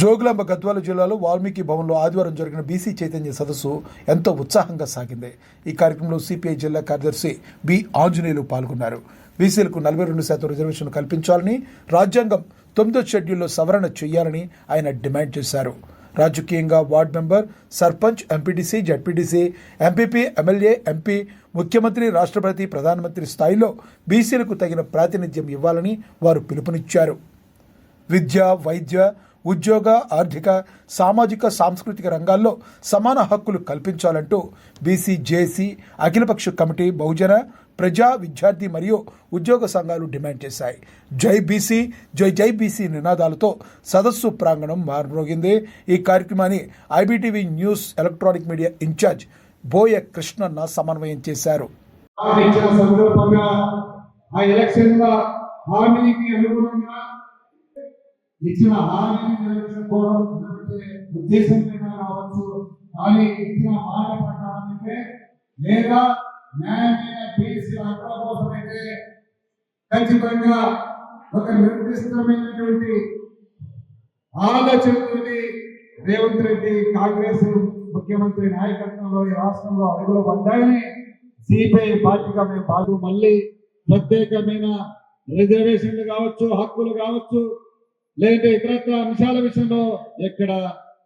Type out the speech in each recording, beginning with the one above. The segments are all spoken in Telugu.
జోగులాంబ గద్వాల జిల్లాలో వాల్మీకి భవన్లో ఆదివారం జరిగిన బీసీ చైతన్య సదస్సు ఎంతో ఉత్సాహంగా సాగింది. ఈ కార్యక్రమంలో సిపిఐ జిల్లా కార్యదర్శి బి ఆంజనేయులు పాల్గొన్నారు. బీసీలకు నలభై రెండు శాతం రిజర్వేషన్ కల్పించాలని రాజ్యాంగం తొమ్మిదో షెడ్యూల్లో సవరణ చేయాలని ఆయన డిమాండ్ చేశారు. రాజకీయంగా ward member sarpanch MPTC ZPTC MPP MLA MP ముఖ్యమంత్రి రాష్ట్రపతి ప్రధానమంత్రి స్థాయిలో బీసీలకు తగిన ప్రాతినిధ్యం ఇవ్వాలని వారు పిలుపునిచ్చారు. విద్య వైద్య ఉద్యోగ ఆర్థిక సామాజిక సాంస్కృతిక రంగాల్లో సమాన హక్కులు కల్పించాలంటూ బీసీ జేసీ అఖిలపక్ష కమిటీ బహుజన ప్రజా విద్యార్థి మరియు ఉద్యోగ సంఘాలు డిమాండ్ చేశాయి. జై బీసీ జై జై బీసీ నినాదాలతో సదస్సు ప్రాంగణం మారుమోగింది ఈ కార్యక్రమాన్ని IBTV news electronic media in-charge Boya Krishnanna సమన్వయం చేశారు. ఆ ఎలక్షన్ హామీకి అనుగుణంగా ఇచ్చిన హామీని నెరవేర్చుకోవడం ఉద్దేశం కావచ్చు కానీ ఇచ్చిన మాట ప్రకారం లేదా న్యాయమైన బీసీ హక్కుల కోసమైతే ఖచ్చితంగా ఒక నిర్దిష్టమైనటువంటి ఆలోచనతోటి రేవంత్ రెడ్డి కాంగ్రెస్ ముఖ్యమంత్రి నాయకత్వంలో ఈ రాష్ట్రంలో అడుగులు పడ్డాయని సిపిఐ పార్టీగా మేము బాగు మళ్ళీ ప్రత్యేకమైన రిజర్వేషన్లు కావచ్చు హక్కులు కావచ్చు లేదంటే ఇతరత్ర అంశాల విషయంలో ఎక్కడ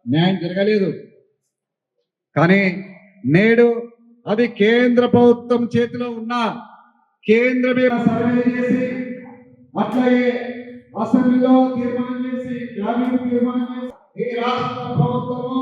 న్యాయం జరగలేదు. కానీ నేడు అది కేంద్ర ప్రభుత్వం చేతిలో ఉన్న కేంద్ర సర్వే చేసి అట్లాగే అసెంబ్లీలో తీర్మానం చేసి క్యాబినెట్ తీర్మానం చేసి ఈ రాష్ట్ర ప్రభుత్వము